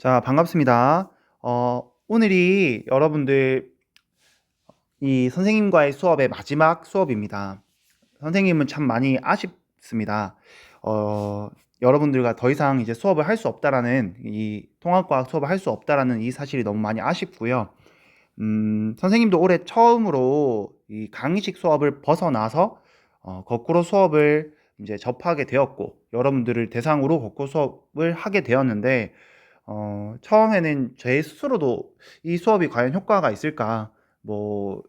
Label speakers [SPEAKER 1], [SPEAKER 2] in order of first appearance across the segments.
[SPEAKER 1] 자, 반갑습니다. 어, 오늘이 여러분들 이 선생님과의 수업의 마지막 수업입니다. 선생님은 참 많이 아쉽습니다. 어, 여러분들과 더 이상 이제 수업을 할 수 없다라는 이 통합과학 수업을 할 수 없다라는 이 사실이 너무 많이 아쉽고요. 음, 선생님도 올해 처음으로 이 강의식 수업을 벗어나서 어, 거꾸로 수업을 이제 접하게 되었고 여러분들을 대상으로 거꾸로 수업을 하게 되었는데 어, 처음에는 제 스스로도 이 수업이 과연 효과가 있을까? 뭐,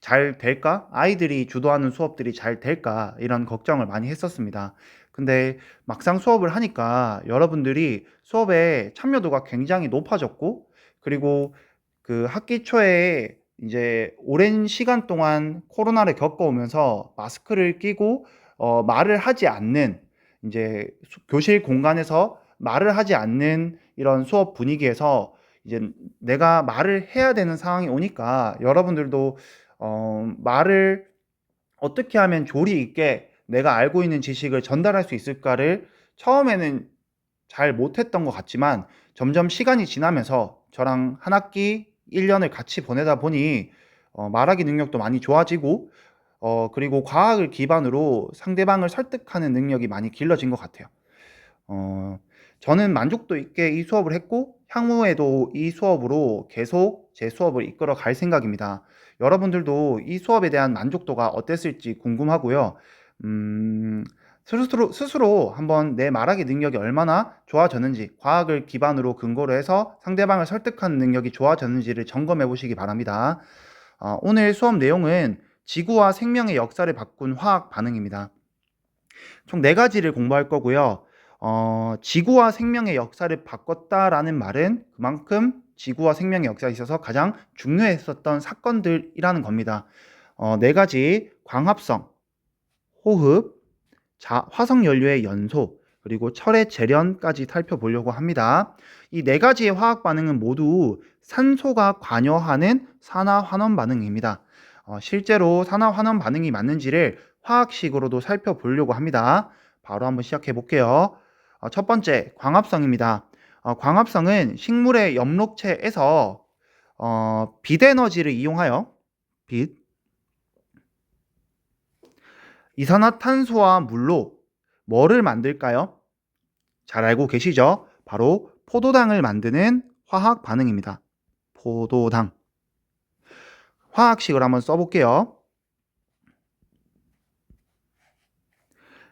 [SPEAKER 1] 잘 될까? 아이들이 주도하는 수업들이 잘 될까? 이런 걱정을 많이 했었습니다. 근데 막상 수업을 하니까 여러분들이 수업에 참여도가 굉장히 높아졌고, 그리고 그 학기 초에 이제 오랜 시간 동안 코로나를 겪어오면서 마스크를 끼고, 어, 말을 하지 않는, 이제 수- 교실 공간에서 말을 하지 않는 이런 수업 분위기에서 이제 내가 말을 해야 되는 상황이 오니까 여러분들도 어, 말을 어떻게 하면 조리 있게 내가 알고 있는 지식을 전달할 수 있을까를 처음에는 잘 못했던 것 같지만 점점 시간이 지나면서 저랑 한 학기 1년을 같이 보내다 보니 어, 말하기 능력도 많이 좋아지고 어, 그리고 과학을 기반으로 상대방을 설득하는 능력이 많이 길러진 것 같아요. 어, 저는 만족도 있게 이 수업을 했고, 향후에도 이 수업으로 계속 제 수업을 이끌어 갈 생각입니다. 여러분들도 이 수업에 대한 만족도가 어땠을지 궁금하고요. 음, 스스로, 스스로 한번 내 말하기 능력이 얼마나 좋아졌는지, 과학을 기반으로 근거로 해서 상대방을 설득하는 능력이 좋아졌는지를 점검해 보시기 바랍니다. 어, 오늘 수업 내용은 지구와 생명의 역사를 바꾼 화학 반응입니다. 총네 가지를 공부할 거고요. 어, 지구와 생명의 역사를 바꿨다라는 말은 그만큼 지구와 생명의 역사에 있어서 가장 중요했었던 사건들이라는 겁니다. 어, 네 가지 광합성, 호흡, 자, 화석 연료의 연소, 그리고 철의 재련까지 살펴보려고 합니다. 이 네 가지의 화학 반응은 모두 산소가 관여하는 산화 환원 반응입니다. 어, 실제로 산화 환원 반응이 맞는지를 화학식으로도 살펴보려고 합니다. 바로 한번 시작해 볼게요. 어, 첫 번째, 광합성입니다. 어, 광합성은 식물의 엽록체에서 어, 빛 에너지를 이용하여 빛, 이산화탄소와 물로 뭐를 만들까요? 잘 알고 계시죠? 바로 포도당을 만드는 화학 반응입니다. 포도당. 화학식을 한번 써볼게요.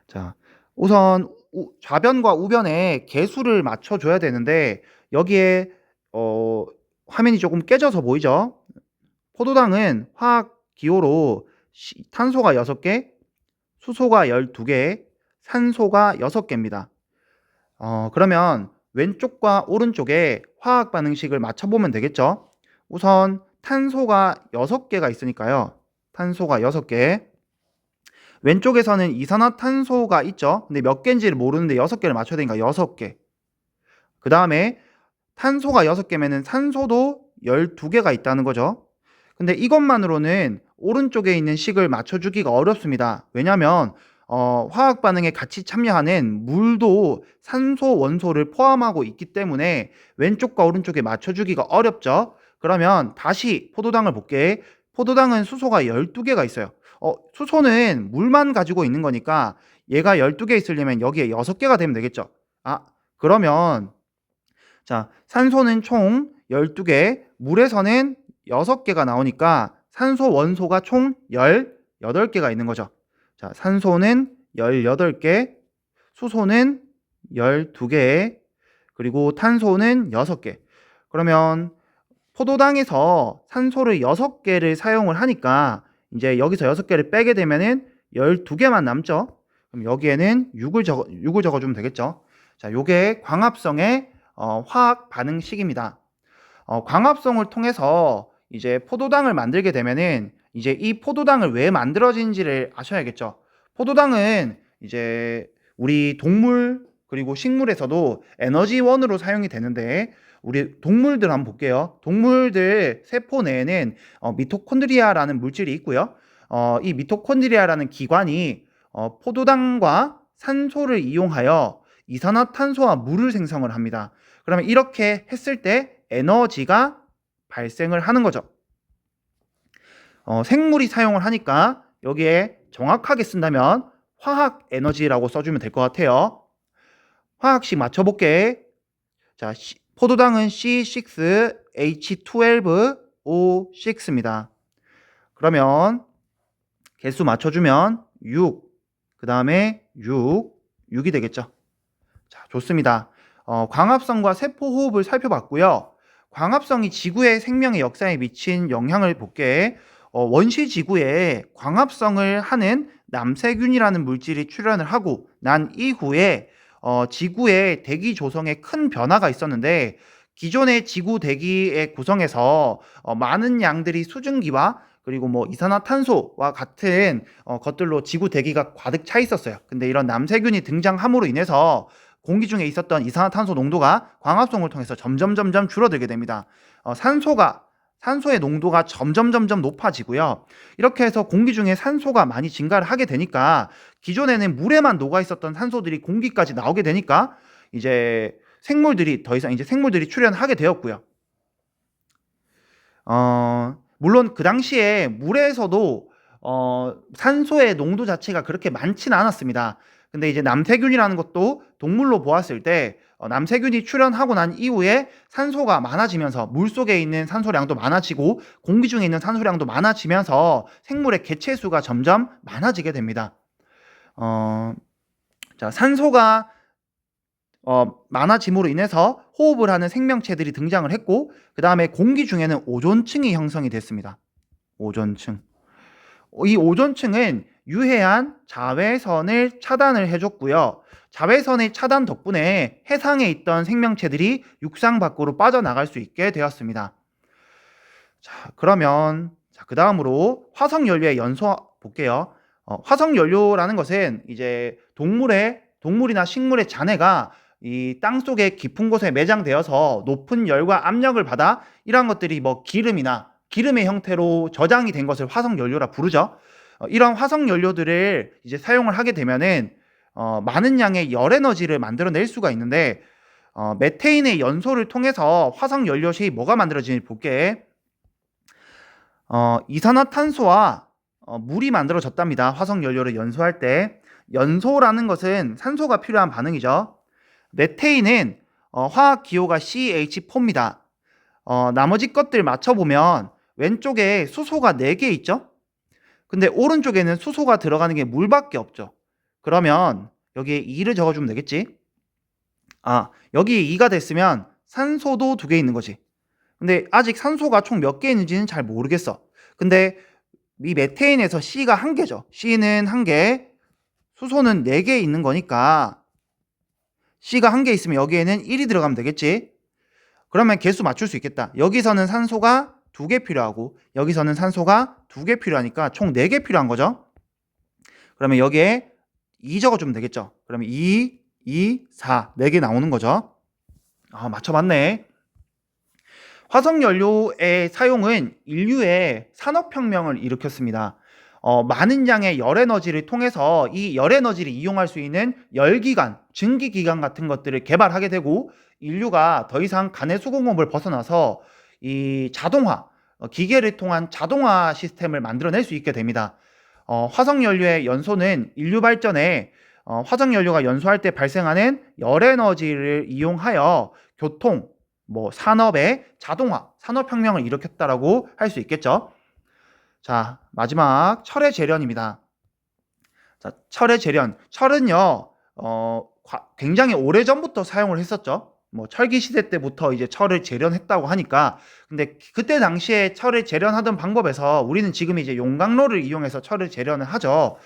[SPEAKER 1] 자, 우선 우- 좌변과 우변에 개수를 맞춰줘야 되는데 여기에 어, 화면이 조금 깨져서 보이죠? 포도당은 화학 기호로 시- 탄소가 6개, 수소가 12개, 산소가 6개입니다. 어, 그러면 왼쪽과 오른쪽에 화학 반응식을 맞춰보면 되겠죠? 우선 탄소가 6개가 있으니까요. 탄소가 6개. 왼쪽에서는 이산화탄소가 있죠. 근데 몇 개인지를 모르는데 6개를 맞춰야 되니까 6개. 그 다음에 탄소가 6개면은 산소도 12개가 있다는 거죠. 근데 이것만으로는 오른쪽에 있는 식을 맞춰주기가 어렵습니다. 왜냐하면 어, 화학 반응에 같이 참여하는 물도 산소 원소를 포함하고 있기 때문에 왼쪽과 오른쪽에 맞춰주기가 어렵죠. 그러면 다시 포도당을 볼게. 포도당은 수소가 12개가 있어요. 어, 수소는 물만 가지고 있는 거니까 얘가 12개 있으려면 여기에 6개가 되면 되겠죠. 아, 그러면 자, 산소는 총 12개, 물에서는 6개가 나오니까 산소 원소가 총 18개가 있는 거죠. 자, 산소는 18개, 수소는 12개, 그리고 탄소는 6개. 그러면 포도당에서 산소를 6개를 사용을 하니까 이제 여기서 6개를 빼게 되면은 12개만 남죠. 그럼 여기에는 6을 적어 6을 적어 주면 되겠죠. 자, 요게 광합성의 어, 화학 반응식입니다. 어, 광합성을 통해서 이제 포도당을 만들게 되면은 이제 이 포도당을 왜 만들어진지를 아셔야겠죠. 포도당은 이제 우리 동물 그리고 식물에서도 에너지원으로 사용이 되는데 우리 동물들 한번 볼게요. 동물들 세포 내에는 어, 미토콘드리아라는 물질이 있고요. 어, 이 미토콘드리아라는 기관이 어, 포도당과 산소를 이용하여 이산화탄소와 물을 생성을 합니다. 그러면 이렇게 했을 때 에너지가 발생을 하는 거죠. 어, 생물이 사용을 하니까 여기에 정확하게 쓴다면 화학 에너지라고 써주면 될 것 같아요. 화학식 맞춰볼게. 자, 시- 포도당은 C6H12O6입니다. 그러면 개수 맞춰주면 6, 그 다음에 6, 6이 되겠죠. 자, 좋습니다. 어, 광합성과 세포 호흡을 살펴봤고요. 광합성이 지구의 생명의 역사에 미친 영향을 볼게. 어, 원시 지구에 광합성을 하는 남세균이라는 물질이 출현을 하고 난 이후에 어, 지구의 대기 조성에 큰 변화가 있었는데 기존의 지구 대기의 구성에서 어, 많은 양들이 수증기와 그리고 뭐 이산화탄소와 같은 어, 것들로 지구 대기가 가득 차 있었어요. 근데 이런 남세균이 등장함으로 인해서 공기 중에 있었던 이산화탄소 농도가 광합성을 통해서 점점 점점 줄어들게 됩니다. 어, 산소가 산소의 농도가 점점 점점 높아지고요. 이렇게 해서 공기 중에 산소가 많이 증가를 하게 되니까 기존에는 물에만 녹아 있었던 산소들이 공기까지 나오게 되니까 이제 생물들이 더 이상 이제 생물들이 출현하게 되었고요. 어, 물론 그 당시에 물에서도 어, 산소의 농도 자체가 그렇게 많지는 않았습니다. 근데 이제 남세균이라는 것도 동물로 보았을 때 어, 남세균이 출현하고 난 이후에 산소가 많아지면서 물 속에 있는 산소량도 많아지고 공기 중에 있는 산소량도 많아지면서 생물의 개체 수가 점점 많아지게 됩니다. 어, 자, 산소가 어, 많아짐으로 인해서 호흡을 하는 생명체들이 등장을 했고 그 다음에 공기 중에는 오존층이 형성이 됐습니다. 오존층. 어, 이 오존층은 유해한 자외선을 차단을 해줬고요. 자외선의 차단 덕분에 해상에 있던 생명체들이 육상 밖으로 빠져나갈 수 있게 되었습니다. 자, 그러면 자, 그 다음으로 화석 연료의 연소 볼게요. 어, 화석 연료라는 것은 이제 동물의 동물이나 식물의 잔해가 이 땅 속에 깊은 곳에 매장되어서 높은 열과 압력을 받아 이러한 것들이 뭐 기름이나 기름의 형태로 저장이 된 것을 화석 연료라 부르죠. 어, 이런 화석 연료들을 이제 사용을 하게 되면은 어, 많은 양의 열 에너지를 만들어낼 수가 있는데 어, 메테인의 연소를 통해서 화석 연료 시 뭐가 만들어지는지 볼게. 어, 이산화탄소와 어, 물이 만들어졌답니다. 화석 연료를 연소할 때 연소라는 것은 산소가 필요한 반응이죠. 메테인은 어, 화학 기호가 CH4입니다. 어, 나머지 것들 맞춰보면 왼쪽에 수소가 4개 있죠? 근데 오른쪽에는 수소가 들어가는 게 물밖에 없죠. 그러면 여기에 2를 적어주면 되겠지? 아, 여기에 2가 됐으면 산소도 두 개 있는 거지. 근데 아직 산소가 총 몇 개 있는지는 잘 모르겠어. 근데 이 메테인에서 C가 한 개죠. C는 한 개, 수소는 네 개 있는 거니까 C가 한 개 있으면 여기에는 1이 들어가면 되겠지? 그러면 개수 맞출 수 있겠다. 여기서는 산소가 두 개 필요하고 여기서는 산소가 두 개 필요하니까 총 네 개 필요한 거죠. 그러면 여기에 2 적어주면 되겠죠. 그러면 2, 2, 4, 4개 나오는 거죠. 아, 맞춰봤네. 화석연료의 사용은 인류의 산업혁명을 일으켰습니다. 어, 많은 양의 열에너지를 통해서 이 열에너지를 이용할 수 있는 열기관, 증기기관 같은 것들을 개발하게 되고 인류가 더 이상 간의 수공업을 벗어나서 이 자동화, 어, 기계를 통한 자동화 시스템을 만들어낼 수 있게 됩니다. 어, 화석연료의 연소는 인류 발전에 어, 화석연료가 연소할 때 발생하는 열에너지를 이용하여 교통, 뭐 산업의 자동화, 산업혁명을 일으켰다라고 할 수 있겠죠. 자, 마지막 철의 재련입니다. 자, 철의 재련. 철은요, 어, 과- 굉장히 오래 전부터 사용을 했었죠. 뭐 철기 시대 때부터 이제 철을 재련했다고 하니까 근데 그때 당시에 철을 재련하던 방법에서 우리는 지금 이제 용광로를 이용해서 철을 재련을 하죠.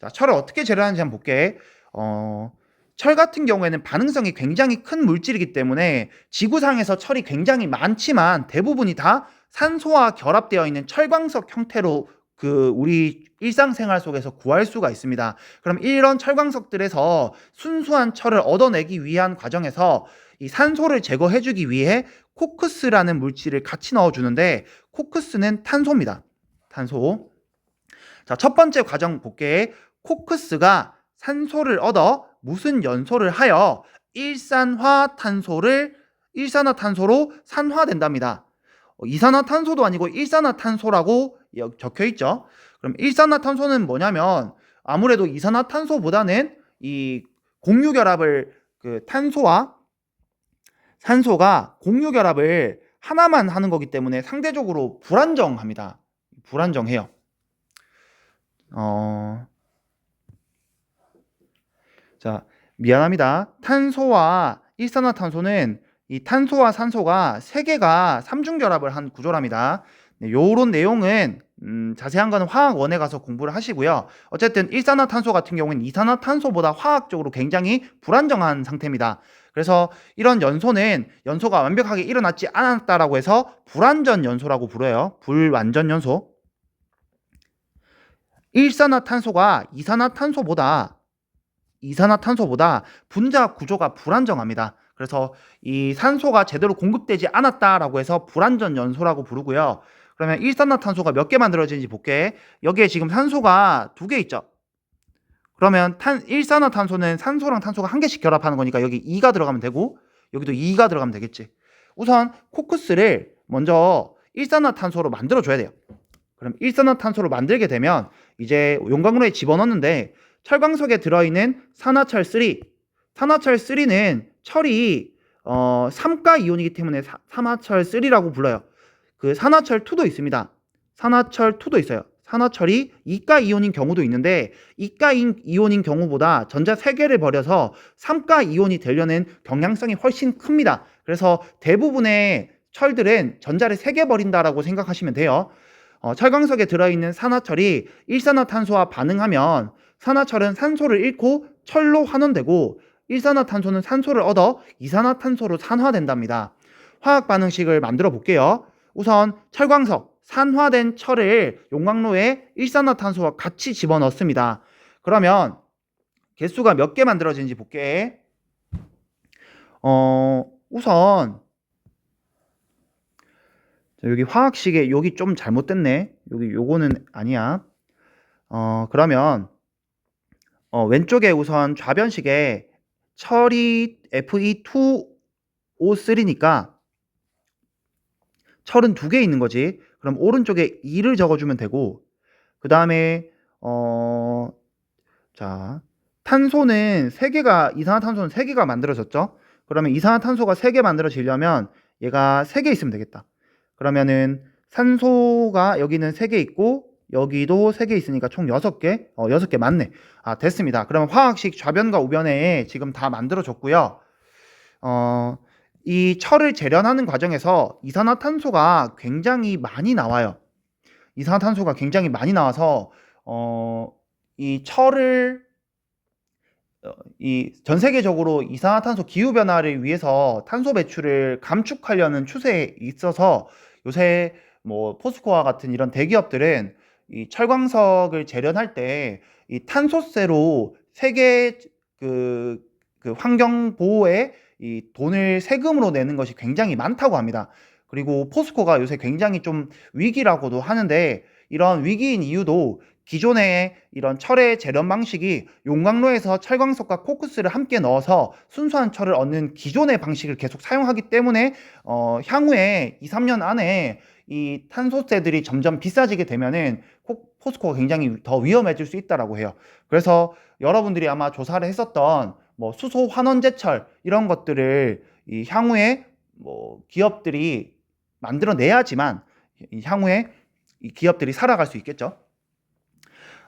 [SPEAKER 1] 자, 철을 어떻게 재련하는지 한번 볼게. 어, 철 같은 경우에는 반응성이 굉장히 큰 물질이기 때문에 지구상에서 철이 굉장히 많지만 대부분이 다 산소와 결합되어 있는 철광석 형태로 그 우리 일상생활 속에서 구할 수가 있습니다. 그럼 이런 철광석들에서 순수한 철을 얻어내기 위한 과정에서 이 산소를 제거해주기 위해 코크스라는 물질을 같이 넣어주는데 코크스는 탄소입니다. 탄소. 자, 첫 번째 과정 볼게. 코크스가 산소를 얻어 무슨 연소를 하여 일산화탄소를 일산화탄소로 산화된답니다. 어, 이산화탄소도 아니고 일산화탄소라고 여- 적혀 있죠. 그럼 일산화탄소는 뭐냐면 아무래도 이산화탄소보다는 이 공유결합을 그 탄소와 산소가 공유 결합을 하나만 하는 거기 때문에 상대적으로 불안정합니다. 불안정해요. 어, 자, 미안합니다. 탄소와 일산화탄소는 이 탄소와 산소가 세 개가 삼중 결합을 한 구조랍니다. 네, 요런 내용은 음, 자세한 거는 화학원에 가서 공부를 하시고요. 어쨌든 일산화탄소 같은 경우는 이산화탄소보다 화학적으로 굉장히 불안정한 상태입니다. 그래서 이런 연소는 연소가 완벽하게 일어나지 않았다라고 해서 불완전 연소라고 불러요. 불완전 연소. 일산화탄소가 이산화탄소보다 이산화탄소보다 분자 구조가 불안정합니다. 그래서 이 산소가 제대로 공급되지 않았다라고 해서 불완전 연소라고 부르고요. 그러면 일산화탄소가 몇 개 만들어지는지 볼게. 여기에 지금 산소가 두 개 있죠. 그러면 탄 일산화탄소는 산소랑 탄소가 한 개씩 결합하는 거니까 여기 2가 들어가면 되고 여기도 2가 들어가면 되겠지. 우선 코크스를 먼저 일산화탄소로 만들어 줘야 돼요. 그럼 일산화탄소로 만들게 되면 이제 용광로에 집어넣는데 철광석에 들어있는 산화철 3, 산화철 3는 철이 어, 삼가 이온이기 때문에 사, 산화철 3라고 불러요. 그 산화철 2도 있습니다. 산화철 2도 있어요. 산화철이 이가 이온인 경우도 있는데 이가 이온인 경우보다 전자 3개를 버려서 삼가 이온이 되려는 경향성이 훨씬 큽니다. 그래서 대부분의 철들은 전자를 3개 버린다라고 생각하시면 돼요. 어, 철광석에 들어있는 산화철이 일산화탄소와 반응하면 산화철은 산소를 잃고 철로 환원되고 일산화탄소는 산소를 얻어 이산화탄소로 산화된답니다. 화학 반응식을 만들어 볼게요. 우선 철광석, 산화된 철을 용광로에 일산화탄소와 같이 집어넣습니다. 그러면 개수가 몇 개 만들어지는지 볼게. 어, 우선 자, 여기 화학식에 여기 좀 잘못됐네. 여기 요거는 아니야. 어, 그러면 어, 왼쪽에 우선 좌변식에 철이 Fe2O3니까 철은 두개 있는 거지. 그럼 오른쪽에 2를 적어주면 되고, 그 다음에, 어, 자, 탄소는 세 개가, 이산화탄소는 세 개가 만들어졌죠? 그러면 이산화탄소가 세개 만들어지려면 얘가 세개 있으면 되겠다. 그러면은 산소가 여기는 세개 있고, 여기도 세개 있으니까 총 여섯 개? 어, 여섯 개 맞네. 아, 됐습니다. 그러면 화학식 좌변과 우변에 지금 다 만들어졌고요. 어, 이 철을 재련하는 과정에서 이산화탄소가 굉장히 많이 나와요. 이산화탄소가 굉장히 많이 나와서 어, 이 철을 어, 이전 세계적으로 이산화탄소 기후 변화를 위해서 탄소 배출을 감축하려는 추세에 있어서 요새 뭐 포스코와 같은 이런 대기업들은 이 철광석을 재련할 때 이 탄소세로 세계 그, 그 환경 보호에 이 돈을 세금으로 내는 것이 굉장히 많다고 합니다. 그리고 포스코가 요새 굉장히 좀 위기라고도 하는데 이런 위기인 이유도 기존의 이런 철의 재련 방식이 용광로에서 철광석과 코크스를 함께 넣어서 순수한 철을 얻는 기존의 방식을 계속 사용하기 때문에 어, 향후에 2, 3년 안에 이 탄소세들이 점점 비싸지게 되면은 포스코가 굉장히 더 위험해질 수 있다라고 해요. 그래서 여러분들이 아마 조사를 했었던 뭐 수소 환원제철 이런 것들을 이 향후에 뭐 기업들이 만들어내야지만 이 향후에 이 기업들이 살아갈 수 있겠죠.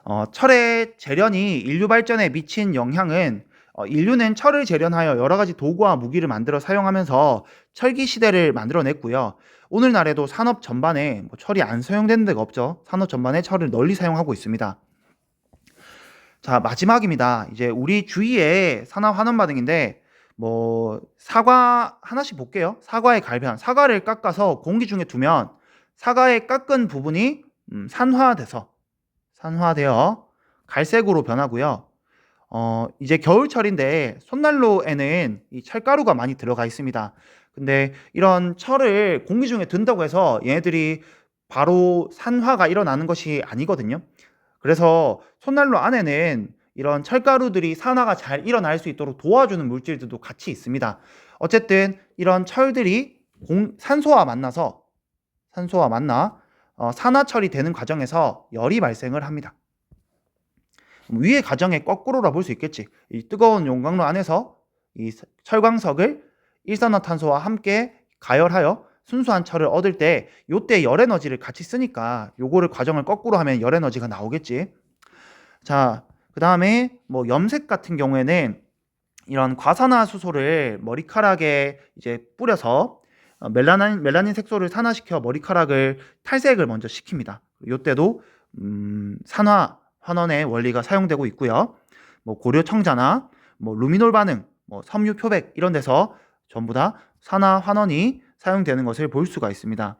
[SPEAKER 1] 어, 철의 재련이 인류 발전에 미친 영향은 어, 인류는 철을 재련하여 여러 가지 도구와 무기를 만들어 사용하면서 철기 시대를 만들어냈고요. 오늘날에도 산업 전반에 뭐 철이 안 사용되는 데가 없죠. 산업 전반에 철을 널리 사용하고 있습니다. 자, 마지막입니다. 이제 우리 주위에 산업 환원 반응인데 뭐 사과 하나씩 볼게요. 사과의 갈변. 사과를 깎아서 공기 중에 두면 사과의 깎은 부분이 음, 산화돼서 산화되어 갈색으로 변하고요. 어, 이제 겨울철인데 손난로에는 이 철가루가 많이 들어가 있습니다. 근데 이런 철을 공기 중에 둔다고 해서 얘네들이 바로 산화가 일어나는 것이 아니거든요. 그래서 손난로 안에는 이런 철가루들이 산화가 잘 일어날 수 있도록 도와주는 물질들도 같이 있습니다. 어쨌든 이런 철들이 공- 산소와 만나서 산소와 만나 어, 산화 처리되는 과정에서 열이 발생을 합니다. 위의 과정의 거꾸로라 볼 수 있겠지. 이 뜨거운 용광로 안에서 이 서- 철광석을 일산화탄소와 함께 가열하여 순수한 철을 얻을 때 요때 열 에너지를 같이 쓰니까 요거를 과정을 거꾸로 하면 열 에너지가 나오겠지. 자, 그다음에 뭐 염색 같은 경우에는 이런 과산화수소를 머리카락에 이제 뿌려서 어, 멜라닌 멜라닌 색소를 산화시켜 머리카락을 탈색을 먼저 시킵니다. 요때도 음, 산화 환원의 원리가 사용되고 있고요. 뭐 고려 청자나 뭐 루미놀 반응, 뭐 섬유 표백 이런 데서 전부 다 산화 환원이 사용되는 것을 볼 수가 있습니다.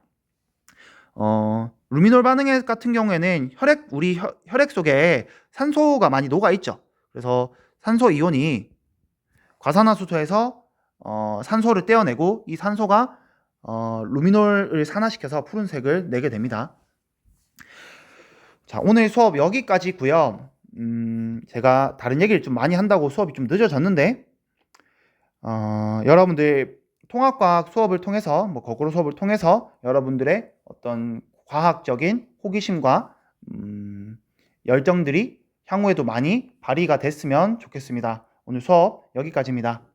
[SPEAKER 1] 어, 루미놀 반응 같은 경우에는 혈액 우리 혈, 혈액 속에 산소가 많이 녹아 있죠. 그래서 산소 이온이 과산화수소에서 어, 산소를 떼어내고 이 산소가 어, 루미놀을 산화시켜서 푸른색을 내게 됩니다. 자, 오늘 수업 여기까지고요. 음, 제가 다른 얘기를 좀 많이 한다고 수업이 좀 늦어졌는데 어, 여러분들 통합과학 수업을 통해서 뭐 거꾸로 수업을 통해서 여러분들의 어떤 과학적인 호기심과 음, 열정들이 향후에도 많이 발휘가 됐으면 좋겠습니다. 오늘 수업 여기까지입니다.